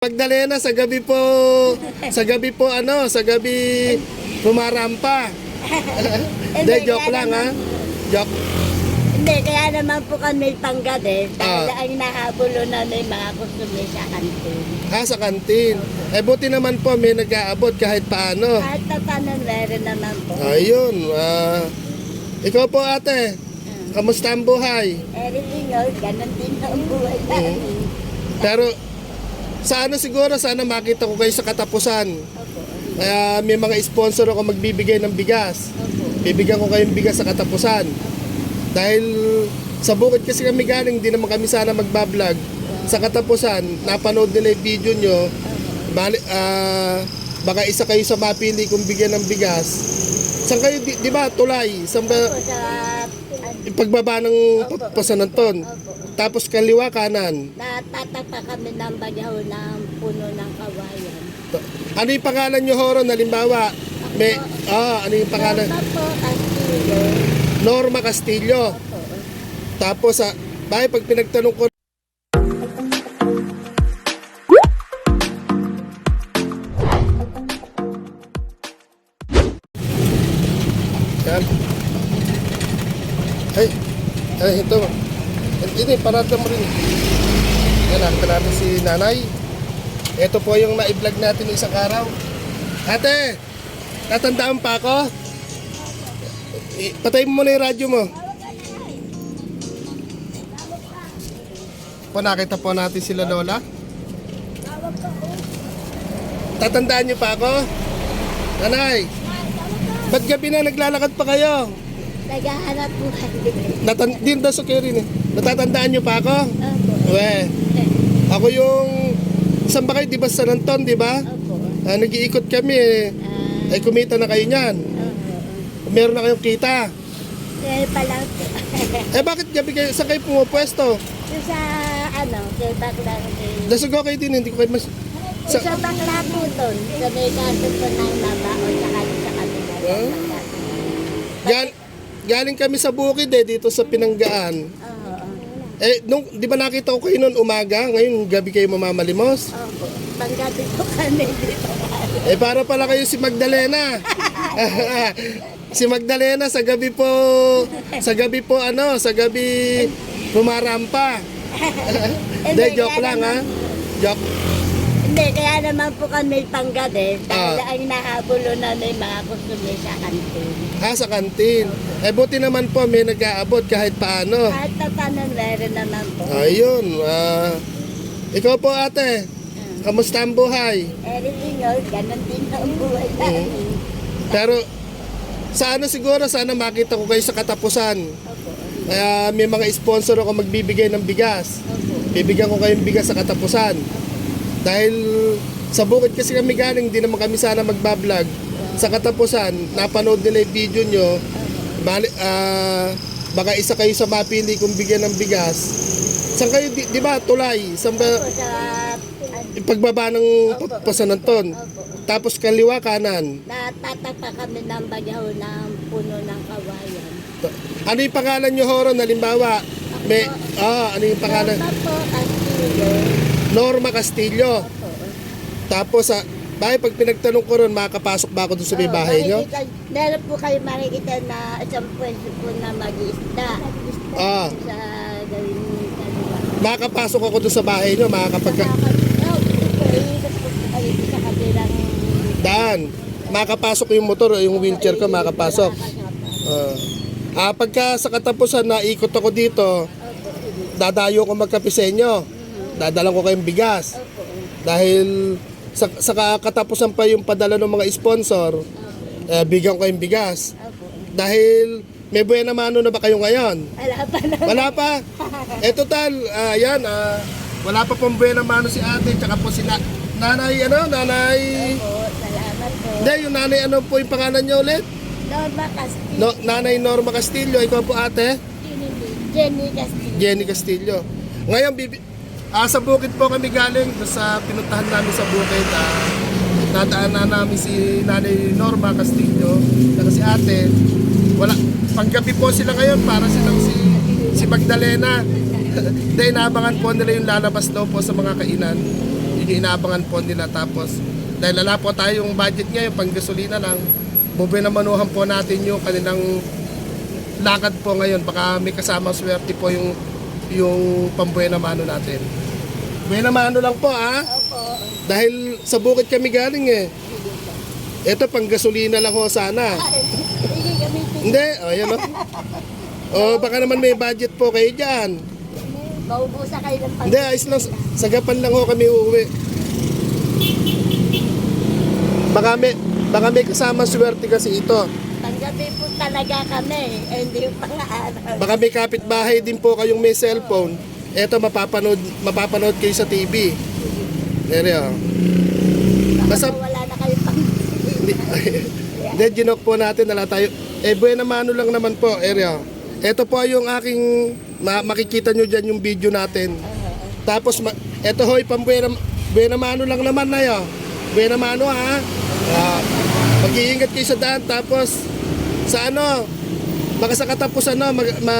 Magdalena, sa gabi po, sa gabi po ano, sa gabi pumarampa. Hindi, joke lang ha. Joke. Hindi, kaya naman po kami panggabi dahil Ah. ang nahabulo na may mga kusume sa kantin. Ah, sa kantin. Eh, buti naman po may nag-aabot kahit paano. Kahit pa paano meron naman po. Ayun. ah, ikaw po ate, kamusta ang buhay? Everything else, ganun din ang buhay namin. Pero, sa ano siguro, sana makita ko kayo sa katapusan. Opo, Kaya may mga sponsor ako magbibigay ng bigas. opo. Bibigyan ko kayong bigas sa katapusan. Dahil sa bukid kasi kami galing, di naman kami sana magbablog. Sa katapusan, napanood nila yung video nyo, bali, ah, baka isa kayo sa mapili kung bigyan ng bigas. Saan kayo, di, di ba, tulay? Saan ba, Opo. Pagbaba ng pa- pasananton? Opo. Tapos kaliwa, kanan. Natatak pa kami ng bagyaw ng puno ng kawayan. Ano yung pangalan nyo, Horon? Halimbawa, may, ah, ano yung pangalan? Norma po, Castillo. Norma Castillo. Opo. Tapos, sa, bakit pag pinagtanong ko, ay, ito. Hindi, parada mo rin. Yan, nakita natin si nanay. Ito po yung na-vlog natin ng isang araw. Ate, tatandaan pa ako? I- Patay mo muna yung radyo mo. Po, nakita po natin sila Lola. Tatandaan niyo pa ako? Nanay, ba't gabi na naglalakad pa kayo? Naghahanap buhay. Natan din daw sa rin eh. Natatandaan niyo pa ako? Opo. We, ako yung... Saan ba kayo? Di ba sa Nanton, di ba? Opo. Ah, nag-iikot kami eh. Ah, Ay kumita na kayo niyan. opo. Meron na kayong kita. Kaya pa lang po. Eh bakit gabi kayo? Saan kayo pumupwesto? Yung sa ano, kay bakla kay... Nasugo kayo din, hindi ko kayo mas... Sa, sa bakla po doon, sa may kaso po ng mabao sa kanya sa kanila. Ah? Gal- galing kami sa bukid eh, dito sa Pinanggaan. Eh, nung, di ba nakita ko kayo noon umaga, ngayon gabi kayo mamamalimos? Opo. Panggabi po kami dito. Eh, para pala kayo si Magdalena. si Magdalena sa gabi po, sa gabi po ano, sa gabi pumarampa. Hindi, joke lang ha. Joke. Hindi, kaya naman po kami panggabi dahil Ah. ang nahabulo na may mga kusume sa kantin. Ah, sa kantin. Eh, buti naman po may nag-aabot kahit paano. Kahit pa paano meron naman po. Ayun. ah, ikaw po ate, kamusta ang buhay? Everything else, ganun din ang buhay namin. Pero sa ano siguro, sana makita ko kayo sa katapusan. Opo. Kaya may mga sponsor ako magbibigay ng bigas. Opo. Bibigyan ko kayong bigas sa katapusan. Dahil sa bukid kasi kami galing, di naman kami sana magbablog. Sa katapusan, napanood nila yung video nyo, bali, ah, baka isa kayo sa mapili kung bigyan ng bigas. Saan kayo, di, di ba, tulay? Saan ba, pagbaba ng pa- pasananton? Tapos kaliwa, kanan. Natatak pa kami ng bagyaw ng puno ng kawayan. Ano yung pangalan nyo, Horon? Halimbawa, may, ah, ano yung pangalan? Norma po, Castillo. Norma Castillo. Tapos, sa bakit pag pinagtanong ko ron, makakapasok ba ako doon sa may bahay nyo? makikita- Meron po kayo makikita na isang pwesto po na mag-iisda. Ah, Sa gawin kaliwa. makakapasok ako doon sa bahay nyo, makakapag... Oh, po, iikot po kayo sa kabilang... Daan. Makakapasok yung motor, yung wheelchair ko, makakapasok. Ah, ah, pagka sa katapusan, naikot ako dito, dadayo ko magkape sa inyo. Dadalang ko kayong bigas. Opo. Dahil sa, sa katapusan pa yung padala ng mga sponsor, eh, bigyan ko kayong bigas. Opo. Dahil may buena mano na ba kayo ngayon? Wala pa na. Wala pa. Eh total, ah, yan, ah, wala pa pong buena mano si ate, tsaka po si na- nanay, ano, nanay... Opo, salamat po. Hindi, yung nanay, ano po yung pangalan niyo ulit? Norma Castillo. No, nanay Norma Castillo, ikaw po ate? Jenny Castillo. Jenny Castillo. Ngayon, bibi, ah, sa bukid po kami galing, sa pinuntahan namin sa bukid, ah, nadaan na namin si nanay Norma Castillo, saka si ate. Wala, panggabi po sila ngayon para silang si, si Magdalena. Dahil naabangan po nila yung lalabas daw po sa mga kainan. Yun yung inaabangan po nila. Tapos, dahil wala po tayong budget ngayon, pang gasolina lang, bubinamanuhan po natin yung kanilang lakad po ngayon. Baka may kasama swerte po yung yung pambuena mano natin. Buena mano lang po ah. Opo. Dahil sa bukid kami galing eh. Ito pang gasolina lang ho sana. Hindi, o oh, yan o. O baka naman may budget po kayo dyan. Maubusa kayo ng pag- Hindi, ayos lang. Sagapan lang ho kami uuwi. Baka may, baka may kasama swerte kasi ito. Talaga kami. Eh, hindi pa nga araw. Baka may kapitbahay din po kayong may cellphone. Ito mapapanood, mapapanood kayo sa TV. There o. Basta Basta- wala na kayo pang... Hindi, hindi, ginok po natin na tayo. Eh, buena mano lang naman po, area. Ito po yung aking, ma- makikita nyo dyan yung video natin. Tapos, ma- ito hoy, pang buena, buena mano lang naman na yun. Buena mano ha. Ah, mag-iingat kayo sa daan. Tapos, sa ano, baka sa katapos ano, mag, ma,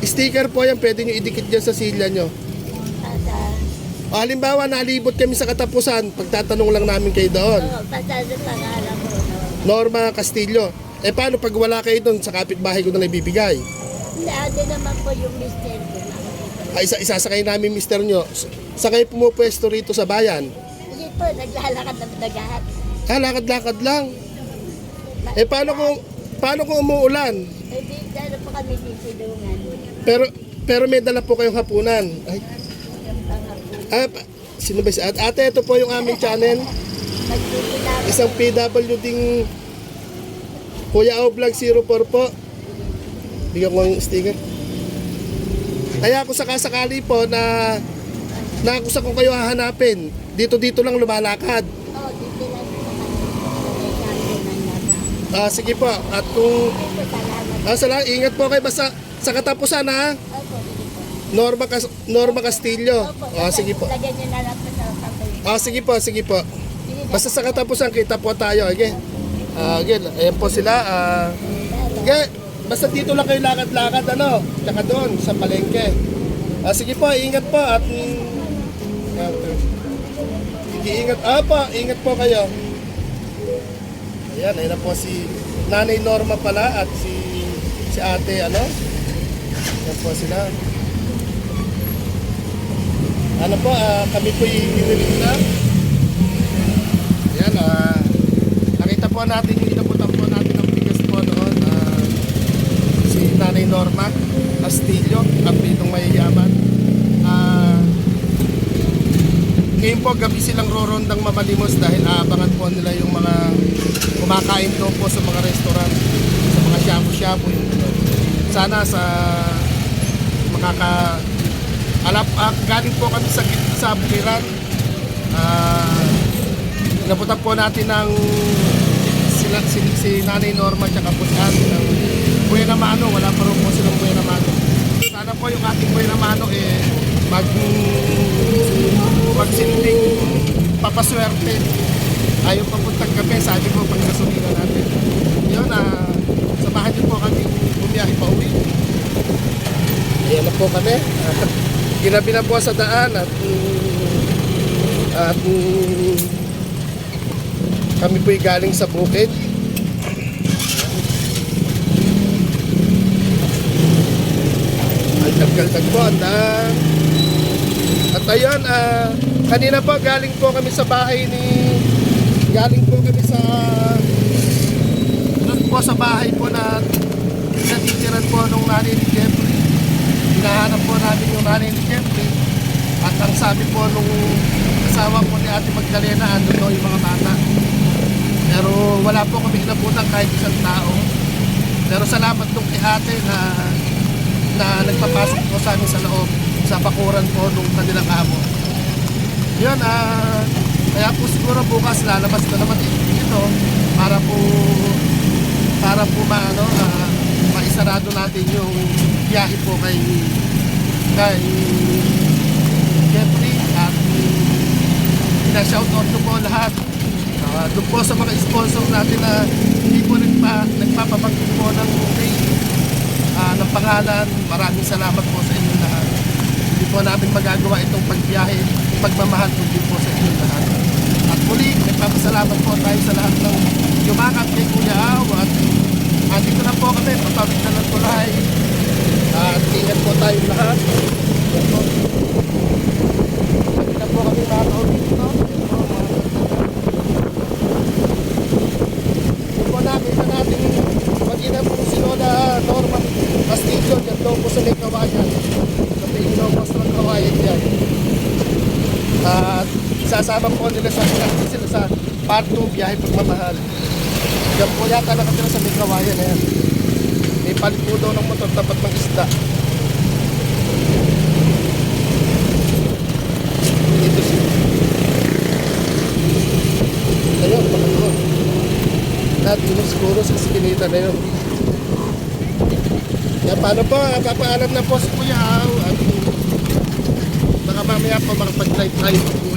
sticker po yan, pwede nyo idikit dyan sa silya nyo. O, halimbawa, nalibot kami sa katapusan, pagtatanong lang namin kayo doon. sa pangalan ko. No? Norma Castillo. Eh paano pag wala kayo doon sa kapitbahay ko na ibibigay? Hindi, ate naman po yung mister ko. Ay, isa isasakay namin mister nyo. Sa kayo pumupwesto rito sa bayan. Hindi po, naglalakad ng dagat. Ah, lakad-lakad lang. Eh paano kung paano kung umuulan? Eh, di, ano po kami tisidungan. Pero pero may dala po kayong hapunan. Ay, ah, pa- sino ba si ate? Ate, ito po yung aming channel. Isang PW ding Kuya O Vlog 04 po. Bigyan ko ng sticker. Kaya kung sakasakali po na na kung saan ko kayo hahanapin, dito-dito lang lumalakad. Oh, dito lang po kami. May kanto ng lata. Ah, sige po. At kung salamat. ah, sala, ingat po kayo basta sa katapusan ha. Opo, sige po. Norma Cas- Norma Castillo. Opo, Ah, sige po. Lagyan niyo na lang po sa. Ah, sige po, sige po. Basta sa katapusan kita po tayo, okay? Ah, again, ayan po sila. Ah, okay, basta dito lang kayo lakad-lakad ano, tsaka doon sa palengke. Ah, sige po, ingat po at mm, ingat. Ah, po, ingat po kayo. Ayan, ayun na po si Nanay Norma pala at si si Ate ano. Ayan po sila. Ano po, ah, kami po inulit na. Ayan, ah, nakita po natin yung inabutan po natin ng bigas po noon. ah, si Nanay Norma Castillo, ang pitong mayayaman. Ah, ngayon po, gabi silang rorondang mamalimos dahil aabangan po nila yung mga kumakain doon po sa mga restaurant, sa mga shabu-shabu. Sana sa makaka... Alap, ah, galing po kami sa, sa Bukiran. Ah, Nabutan po natin ng sila, si, si Nanay Norma at po si Ate ng Buena Mano. Wala pa rin po silang Buena Mano. Sana po yung ating Buena Mano eh mag magsilbing papaswerte. Ayaw papuntang gabi, sabi ko pag gasolina natin. Yun, ah, samahan niyo po kami bumiyahe pa uwi. Ayan na po kami. Ginabi na po sa daan at mm, at mm, kami po'y galing sa bukid. Aldag-aldag po at ah, at ayun, ah, kanina po galing po kami sa bahay ni galing po kami sa doon po sa bahay po na natitiran po nung nanay ni Jeffrey. Hinahanap po namin yung nanay ni Jeffrey. At ang sabi po nung asawa ko ni Ate Magdalena, andun daw yung mga bata. Pero wala po kami inabutan kahit isang tao. Pero salamat nung kay ate na na nagpapasok po sa amin sa loob sa bakuran po nung kanilang amo. Yun, ah, siguro bukas lalabas na naman dito para po para po maano, ah, maisarado natin yung biyahe po kay kay Jeffrey at pina-shoutout ko po lahat Ah, doon po sa mga sponsor natin na hindi po nagpa, nagpapabanggit po ng name, ah, ng pangalan. Maraming salamat po sa inyo lahat. Hindi po namin magagawa itong pagbiyahe, pagmamahal po din po sa inyo lahat. At muli, nagpapasalamat po tayo sa lahat ng yumakap kay Kuya Aw at andito na po kami, papawid na ng tulay. At ingat po tayo lahat. Hindi na po kami makakaulit dito. Hindi po nakita natin mag-ina po si Lola Norma Castillo dyan daw po sa may kawayan. Sa may inobos ng kawayan dyan. At sasama po nila sa sila sa part 2 biyahe pagmamahal. Diyan po yata nakatira sa may kawayan na yan. May palit po daw ng motor tapat ng isda. Dito si Ayun, pakatulog. Lahat yun siguro sa skinita na yun. Kaya paano po, papaalam na po si Kuya Au at baka mamaya po makapag-live tayo